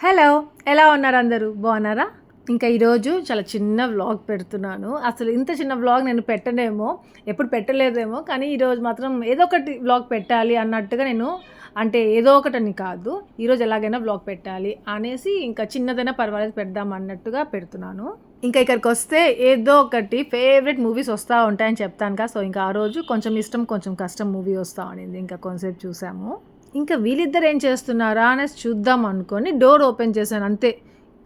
Hello ఎలా ఉన్నారు అందరూ? బాగున్నారా? ఇంకా ఈరోజు చాలా చిన్న వ్లాగ్ పెడుతున్నాను. అసలు ఇంత చిన్న వ్లాగ్ నేను పెట్టనేమో ఎప్పుడు పెట్టలేదేమో కానీ ఈరోజు మాత్రం ఏదో ఒకటి వ్లాగ్ పెట్టాలి అన్నట్టుగా నేను అంటే ఏదో ఒకటని కాదు ఈరోజు ఎలాగైనా వ్లాగ్ పెట్టాలి అనేసి ఇంకా చిన్నదైనా పర్వాలేదు పెడదాం అన్నట్టుగా పెడుతున్నాను. ఇంకా ఇక్కడికి వస్తే ఏదో ఒకటి ఫేవరెట్ మూవీస్ వస్తూ ఉంటాయని చెప్తాను కదా సో ఇంకా ఆ రోజు కొంచెం ఇష్టం కొంచెం కష్టం మూవీ వస్తూ ఉండింది. ఇంకా కొంతసేపు చూసాము. ఇంకా వీళ్ళిద్దరు ఏం చేస్తున్నారా అనేసి చూద్దాం అనుకొని డోర్ ఓపెన్ చేశాను అంతే.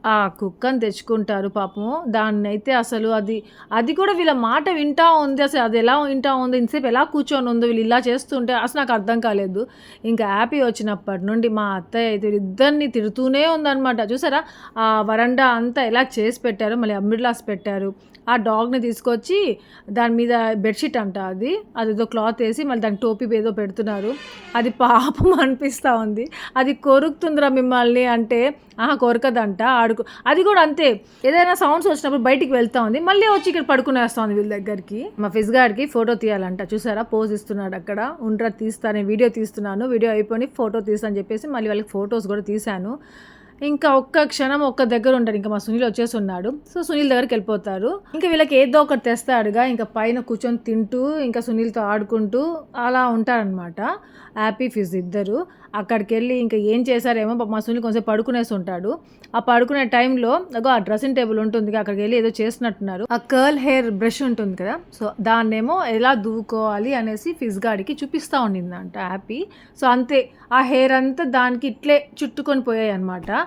ఆ కుక్కని తెచ్చుకుంటారు పాపము దాన్ని అయితే అసలు అది అది కూడా వీళ్ళ మాట వింటా ఉంది. అసలు అది ఎలా వింటా ఉంది? ఇంతసేపు ఎలా కూర్చొని ఉందో వీళ్ళు ఇలా చేస్తుంటే అసలు నాకు అర్థం కాలేదు. ఇంకా హ్యాపీ వచ్చినప్పటి నుండి మా అత్తయ్య అయితే ఇద్దరిని తిడుతూనే ఉందన్నమాట. చూసారా? ఆ వరండా అంతా ఎలా చేసి పెట్టారు మళ్ళీ అమ్మిడ్లాస్ పెట్టారు. ఆ డాగ్ని తీసుకొచ్చి దాని మీద బెడ్షీట్ అంట అది. అదేదో క్లాత్ వేసి మళ్ళీ దాని టోపీ ఏదో పెడుతున్నారు. అది పాపం అనిపిస్తూ ఉంది. అది కొరుకుతుందిరా మిమ్మల్ని అంటే ఆహా కొరకదంట ఆడుకు అది కూడా అంతే. ఏదైనా సౌండ్స్ వచ్చినప్పుడు బయటికి వెళ్తా ఉంది. మళ్ళీ వచ్చి ఇక్కడ పడుకునేస్తా ఉంది వీళ్ళ దగ్గరికి. మా ఫిజ్ గార్డ్కి ఫోటో తీయాలంట. చూసారా? పోజ్ ఇస్తున్నాడు అక్కడ. ఉండ్రా తీస్తాను వీడియో తీస్తున్నాను. వీడియో అయిపోయి ఫోటో తీస్తా అని చెప్పేసి మళ్ళీ వాళ్ళకి ఫొటోస్ కూడా తీశాను. ఇంకా ఒక్క క్షణం ఒక్క దగ్గర ఉంటాడు ఇంకా మా సునీల్ వచ్చేసి ఉన్నాడు సో సునీల్ దగ్గరికి వెళ్ళిపోతారు. ఇంకా వీళ్ళకి ఏదో ఒకటి తెస్తాడుగా. ఇంకా పైన కూర్చొని తింటూ ఇంకా సునీల్తో ఆడుకుంటూ అలా ఉంటారనమాట హ్యాపీ ఫిజ్ ఇద్దరు. అక్కడికి వెళ్ళి ఇంకా ఏం చేశారేమో మా సునీల్ కొంచెం పడుకునేసి ఉంటాడు. ఆ పడుకునే టైంలో అగో ఆ డ్రెస్సింగ్ టేబుల్ ఉంటుంది అక్కడికి వెళ్ళి ఏదో చేస్తున్నట్టున్నారు. ఆ కర్ల్ హెయిర్ బ్రష్ ఉంటుంది కదా. సో దాన్నేమో ఎలా దువ్వుకోవాలి అనేసి ఫిజ్ గాడికి చూపిస్తూ ఉండిందంట. హ్యాపీ సో అంతే. ఆ హెయిర్ అంతా దానికి ఇట్లే చుట్టుకొని పోయాయి అనమాట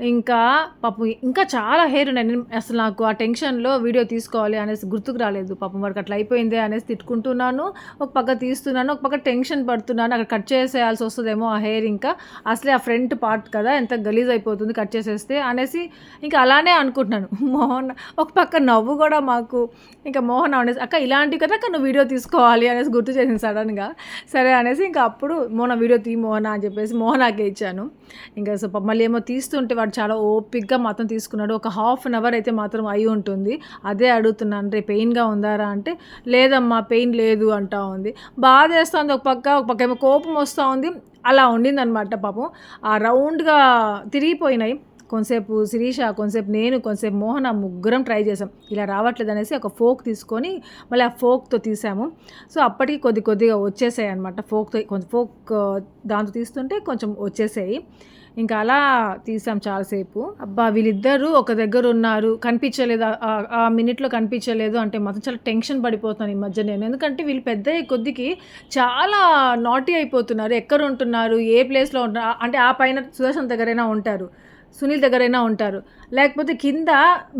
ఇంకా పాపం ఇంకా చాలా హెయిర్ ఉన్నాయి. నేను అసలు నాకు ఆ టెన్షన్లో వీడియో తీసుకోవాలి అనేసి గుర్తుకు రాలేదు. పాపం వాడికి అట్లా అయిపోయిందే అనేసి తిట్టుకుంటున్నాను. ఒక పక్క తీస్తున్నాను ఒక పక్క టెన్షన్ పడుతున్నాను. అక్కడ కట్ చేసేయాల్సి వస్తుందేమో ఆ హెయిర్ ఇంకా. అసలే ఆ ఫ్రంట్ పార్ట్ కదా ఎంత గలీజ్ అయిపోతుంది కట్ చేసేస్తే అనేసి ఇంకా అలానే అనుకుంటున్నాను. మోహన్ ఒక పక్క నవ్వు కూడా మాకు. ఇంకా మోహన్ అనేసి అక్క ఇలాంటి కదా అక్క నువ్వు వీడియో తీసుకోవాలి అనేసి గుర్తు చేసింది సడన్గా. సరే అనేసి ఇంకా అప్పుడు మోహన వీడియో తీ మోహన అని చెప్పేసి మోహనాకే ఇచ్చాను. ఇంకా సో మళ్ళీ ఏమో తీస్తుంటే వాడు చాలా ఓపిక్గా మాత్రం తీసుకున్నాడు. ఒక హాఫ్ అన్ అవర్ అయితే మాత్రం అయి ఉంటుంది. అదే అడుగుతున్నాను రే పెయిన్గా ఉందారా అంటే లేదమ్మా పెయిన్ లేదు అంటా ఉంది. బాధ వేస్తుంది ఒక పక్క ఒక పక్క ఏమో కోపం వస్తూ ఉంది. అలా ఉండిందనమాట పాపం. ఆ రౌండ్గా తిరిగిపోయినాయి. కొంతసేపు శిరీష కొంతసేపు నేను కొంతసేపు మోహన్ ఆ ముగ్గురం ట్రై చేసాం. ఇలా రావట్లేదు అనేసి ఒక ఫోక్ తీసుకొని మళ్ళీ ఆ ఫోక్తో తీసాము. సో అప్పటికి కొద్ది కొద్దిగా వచ్చేసాయి అనమాట ఫోక్తో కొంచెం ఫోక్ దాంతో తీస్తుంటే కొంచెం వచ్చేసాయి. ఇంకా అలా తీసాం చాలాసేపు. అబ్బా వీళ్ళిద్దరూ ఒక దగ్గర ఉన్నారు. కనిపించలేదు. ఆ- మినిట్లో కనిపించలేదు అంటే మాత్రం చాలా టెన్షన్ పడిపోతున్నాను ఈ మధ్య నేను. ఎందుకంటే వీళ్ళు పెద్ద కొద్దికి చాలా నాటీ అయిపోతున్నారు. ఎక్కడ ఉంటున్నారు ఏ ప్లేస్లో ఉంటున్నారు? అంటే ఆ పైన సుదర్శన్ దగ్గరైనా ఉంటారు. సునీల్ దగ్గరైనా ఉంటారు. లేకపోతే కింద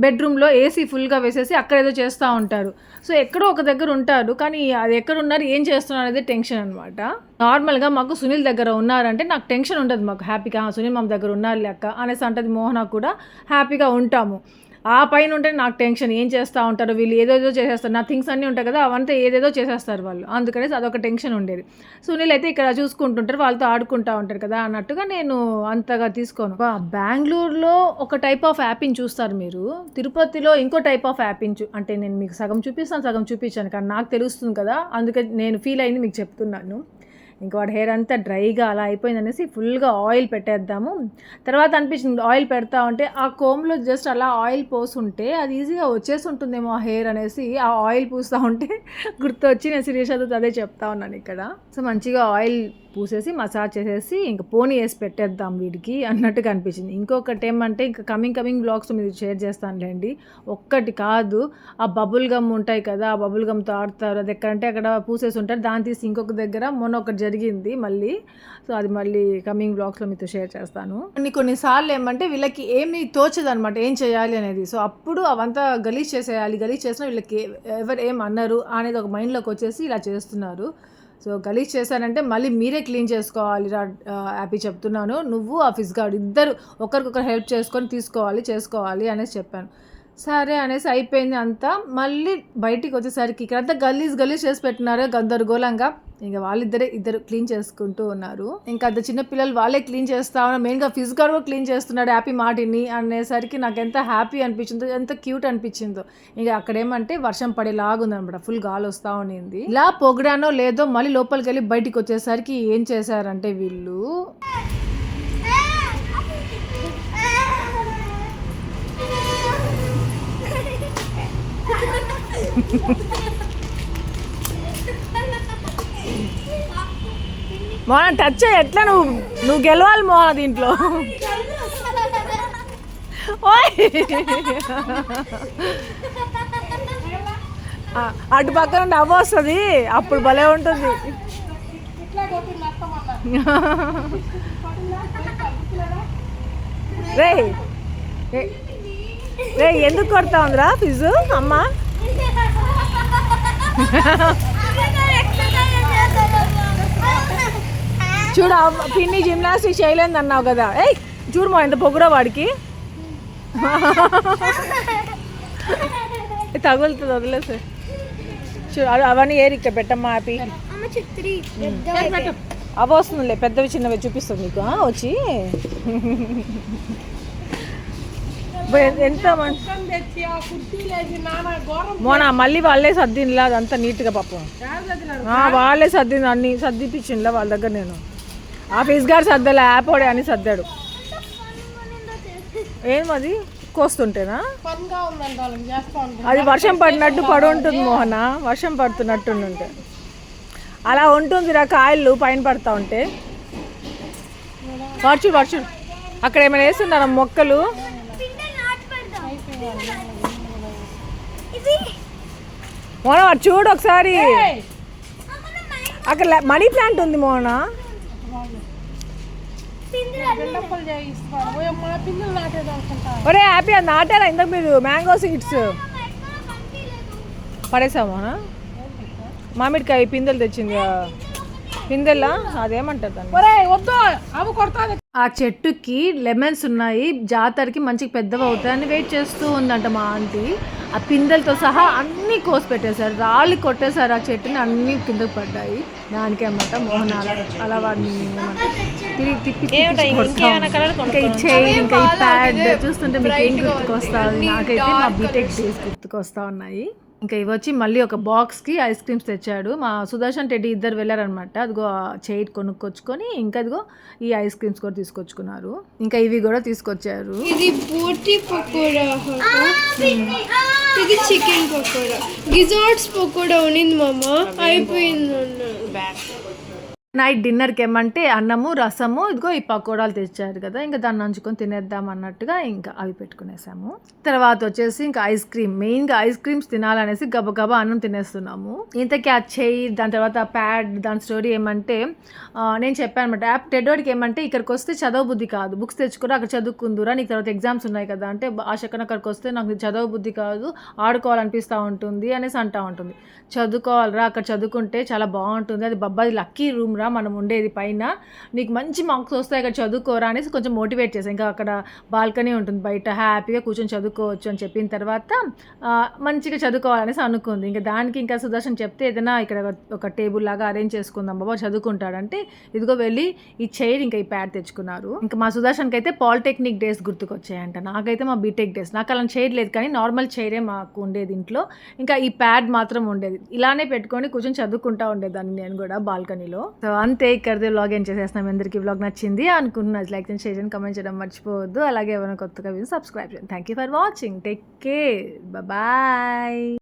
బెడ్రూమ్లో ఏసీ ఫుల్గా వేసేసి అక్కడ ఏదో చేస్తూ ఉంటారు. సో ఎక్కడో ఒక దగ్గర ఉంటారు. కానీ అది ఎక్కడ ఉన్నారు ఏం చేస్తున్నారు అనేది టెన్షన్ అనమాట నార్మల్గా మాకు సునీల్ దగ్గర ఉన్నారంటే నాకు టెన్షన్ ఉండదు మాకు హ్యాపీగా సునీల్ మామ దగ్గర ఉన్నారు లెక్క అనేసి అంటది మోహన కూడా హ్యాపీగా ఉంటాము. ఆ పైన ఉంటే నాకు టెన్షన్ ఏం చేస్తూ ఉంటారు వీళ్ళు ఏదేదో చేసేస్తారు. నా థింగ్స్ అన్నీ ఉంటాయి కదా అవంతా ఏదేదో చేసేస్తారు వాళ్ళు. అందుకనేసి అదొక టెన్షన్ ఉండేది. సునీల్ అయితే ఇక్కడ చూసుకుంటుంటారు వాళ్ళతో ఆడుకుంటూ ఉంటారు కదా అన్నట్టుగా నేను అంతగా తీసుకోను. బెంగళూరులో ఒక టైప్ ఆఫ్ యాపింగ్ చూస్తారు మీరు. తిరుపతిలో ఇంకో టైప్ ఆఫ్ యాపింగ్ చూ అంటే నేను మీకు సగం చూపిస్తాను సగం చూపించాను కానీ నాకు తెలుస్తుంది కదా అందుకే నేను ఫీల్ అయింది మీకు చెప్తున్నాను. ఇంకా వాడి హెయిర్ అంతా డ్రైగా అలా అయిపోయింది అనేసి ఫుల్గా ఆయిల్ పెట్టేద్దాము. తర్వాత అనిపించింది ఆయిల్ పెడతా ఉంటే ఆ కోమ్లో జస్ట్ అలా ఆయిల్ పోసుంటే అది ఈజీగా వచ్చేసి ఉంటుందేమో ఆ హెయిర్ అనేసి ఆ ఆయిల్ పూస్తూ ఉంటే గుర్తొచ్చి నేను సీరియస్ అదే చెప్తా ఉన్నాను ఇక్కడ. సో మంచిగా ఆయిల్ పూసేసి మసాజ్ చేసేసి ఇంకా పోనీ వేసి పెట్టేద్దాం వీడికి అన్నట్టుగా అనిపించింది. ఇంకొకటి ఏమంటే ఇంకా కమింగ్ కమింగ్ బ్లాగ్స్ మీరు షేర్ చేస్తానులేండి ఒక్కటి కాదు ఆ బబుల్ గమ్ ఉంటాయి కదా ఆ బబుల్ గమ్తో ఆడతారు. అది ఎక్కడంటే అక్కడ పూసేసి ఉంటారు. దాన్ని తీసి ఇంకొక దగ్గర మొన్న ఒకటి జరిగింది మళ్ళీ. సో అది మళ్ళీ కమింగ్ బ్లాగ్స్లో మీతో షేర్ చేస్తాను. కొన్ని కొన్నిసార్లు ఏమంటే వీళ్ళకి ఏమి తోచదు అనమాట ఏం చేయాలి అనేది. సో అప్పుడు అవంతా గలీజ్ చేసేయాలి గలీజ్ చేసినా వీళ్ళకి ఎవరు ఏం అన్నారు అనేది ఒక మైండ్లోకి వచ్చేసి ఇలా చేస్తున్నారు. సో గలీజ్ చేశారంటే మళ్ళీ మీరే క్లీన్ చేసుకోవాలి రా హ్యాపీ చెప్తున్నాను. నువ్వు ఆ ఫిజ్ గార్డ్ ఇద్దరు ఒకరికొకరు హెల్ప్ చేసుకొని తీసుకోవాలి చేసుకోవాలి అనేసి చెప్పాను. సరే అనేసి అయిపోయింది అంతా. మళ్ళీ బయటికి వచ్చేసరికి ఇక్కడంతా గలీజ్ గలీజ్ చేసి పెట్టినారు గందరగోళంగా. ఇంకా వాళ్ళిద్దరే ఇద్దరు క్లీన్ చేసుకుంటూ ఉన్నారు. ఇంకా అంత చిన్న పిల్లలు వాళ్ళే క్లీన్ చేస్తా ఉన్నారు. మెయిన్గా ఫిజ్ కూడా క్లీన్ చేస్తున్నాడు హ్యాపీ మాటిని అనేసరికి నాకు ఎంత హ్యాపీ అనిపించిందో ఎంత క్యూట్ అనిపించిందో. ఇంకా అక్కడేమంటే వర్షం పడేలాగా ఉందనమాట ఫుల్ గాలి వస్తూ ఉండింది ఇలా పొగడానో లేదో మళ్ళీ లోపలికి వెళ్ళి బయటికి వచ్చేసరికి ఏం చేశారంటే వీళ్ళు మోన టచ్ ఎట్లా నువ్వు? నువ్వు గెలవాలి మోన దీంట్లో. ఓయ్. అటు పక్కన నవ్వు వస్తుంది. అప్పుడు భలే ఉంటుంది. రే రే ఎందుకు కొడతా ఉందిరా ఫిజు? అమ్మ. చూడు పిన్ని జిమ్నాస్టిక్ చేయలేదు అన్నావు కదా. ఏయ్ చూడు మా ఎంత పొగురా వాడికి. తగులుతుంది వదిలేసే. చూడు అవి- అవన్నీ ఏరి ఇక్కడ పెట్టమ్మా చిత్రి అవి వస్తుందిలే పెద్దవి చిన్నవి చూపిస్తుంది నీకు. వచ్చి. ఎంత మోనా మళ్ళీ వాళ్ళే సర్దినిలా అదంతా నీట్గా పాపం. వాళ్ళే సర్దింది అన్ని సర్దిపించిందిలా వాళ్ళ దగ్గర నేను. ఆ ఫీజ్ గారు సర్దలే యాప్ వాడే అని సర్దాడు. కోస్తుంటేనా? వాళ్ళకి చేస్తా ఉంటాం. అది వర్షం పడినట్టు పడి ఉంటుంది మోహన వర్షం పడుతున్నట్టు ఉంటే అలా ఉంటుంది రా కాయలు పైన పడతా ఉంటే. వర్షుడు వర్షుడు అక్కడ ఏమైనా వేస్తున్నారా మొక్కలు? మోహన వాడు చూడు ఒకసారి. అక్కడ మనీ ప్లాంట్ ఉంది అనుకుంటా. ఒరే హ్యాపీ అది నాటారా? ఇందాక మీరు మ్యాంగో సీడ్స్ పడేసా మోహన మామిడికాయ పిందెలు తెచ్చింది. ఆ పిందెలా? అదేమంటారు దాన్ని? ఒరే వద్దు. అవి కొడతాది ఆ చెట్టుకి లెమన్స్ ఉన్నాయి. జాతరకి మంచిగా పెద్దవి అవుతాయని వెయిట్ చేస్తూ ఉందంట మా ఆంటీ ఆ పిందెలతో సహా అన్నీ కోసి పెట్టేశారు. రాళ్ళు కొట్టేశారు ఆ చెట్టుని అన్నీ కిందకు పడ్డాయి. దానికి అన్నమాట మోహన్ అలా అలా వాడిని తిరిగి తిప్పి. ఇంకా ఈ చైన్ ఇంకా ఈ ప్యాడ్ చూస్తుంటే మీకు ఏం గుర్తుకొస్తుంది? నాకైతే మా బీటెక్ డేస్ గుర్తుకొస్తా ఉన్నాయి. ఇంకా ఇవి వచ్చి మళ్ళీ ఒక బాక్స్కి ఐస్ క్రీమ్స్ తెచ్చాడు. మా సుదర్శన్ టెడ్డి ఇద్దరు వెళ్ళారనమాట అదిగో చైర్ కొనుక్కొచ్చుకొని ఇంకా అదిగో ఈ ఐస్ క్రీమ్స్ కూడా తీసుకొచ్చుకున్నారు. ఇంకా ఇవి కూడా తీసుకొచ్చారు. ఇది బోటి పకోడా ఇది చికెన్ పకోడా. గిజార్ట్స్ పకోడా ఉన్నింది మామ. అయిపోయింది నైట్ డిన్నర్కి ఏమంటే అన్నము రసము ఇదిగో ఈ పకోడాలు తెచ్చారు కదా ఇంకా దాన్ని నంచుకొని తినేద్దాం అన్నట్టుగా ఇంకా అవి పెట్టుకునేసాము. తర్వాత వచ్చేసి ఇంకా ఐస్ క్రీమ్ మెయిన్గా ఐస్ క్రీమ్స్ తినాలనేసి గబగబా అన్నం తినేస్తున్నాము. ఇంతకీ ఆ చెయ్యి దాని తర్వాత ప్యాడ్ దాని స్టోరీ ఏమంటే నేను చెప్పాను అనమాట యాప్ టెడ్వాడికి ఏమంటే ఇక్కడికి వస్తే చదవ బుద్ధి కాదు బుక్స్ తెచ్చుకుని అక్కడ చదువుకుందురా నీకు తర్వాత ఎగ్జామ్స్ ఉన్నాయి కదా అంటే ఆశకన అక్కడికి వస్తే నాకు చదవ బుద్ధి కాదు ఆడుకోవాలనిపిస్తూ ఉంటుంది అనేసి అంటూ ఉంటుంది. చదువుకోవాలిరా అక్కడ చదువుకుంటే చాలా బాగుంటుంది అది బబ్బాది లక్కీ రూమ్ రా మనం ఉండేది పైన. నీకు మంచి మార్క్స్ వస్తాయి అక్కడ చదువుకోరా అనేసి కొంచెం మోటివేట్ చేసాం ఇంకా అక్కడ బాల్కనీ ఉంటుంది బయట హ్యాపీగా కూర్చొని చదువుకోవచ్చు అని చెప్పిన తర్వాత మంచిగా చదువుకోవాలనేసి అనుకుంది. ఇంకా దానికి ఇంకా సుదర్శన్ చెప్తే ఏదైనా ఇక్కడ ఒక టేబుల్ లాగా అరేంజ్ చేసుకుందాం బాబా చదువుకుంటాడంటే ఇదిగో వెళ్ళి ఈ చైర్ ఇంకా ఈ ప్యాడ్ తెచ్చుకున్నారు. ఇంకా మా సుదర్శన్కి అయితే పాలిటెక్నిక్ డేస్ గుర్తుకొచ్చాయంట. నాకైతే మా బీటెక్ డేస్. నాకు అలా చైర్ లేదు కానీ నార్మల్ చైరే మాకు ఉండేది ఇంట్లో. ఇంకా ఈ ప్యాడ్ మాత్రం ఉండేది. ఇలానే పెట్టుకొని కూర్చొని చదువుకుంటా ఉండేదాన్ని నేను కూడా బాల్కనీలో. సో అంతే ఇక్కడ వ్లాగ్ ఏం చేసేస్తున్నాం అందరికీ వ్లాగ్ నచ్చింది అనుకుంటున్నా లైక్ చేయండి షేర్ చేయండి కమెంట్ చేయడం మర్చిపోవద్దు. అలాగే ఏమైనా కొత్తగా సబ్స్క్రైబ్ చేయండి. Thank you for watching take care bye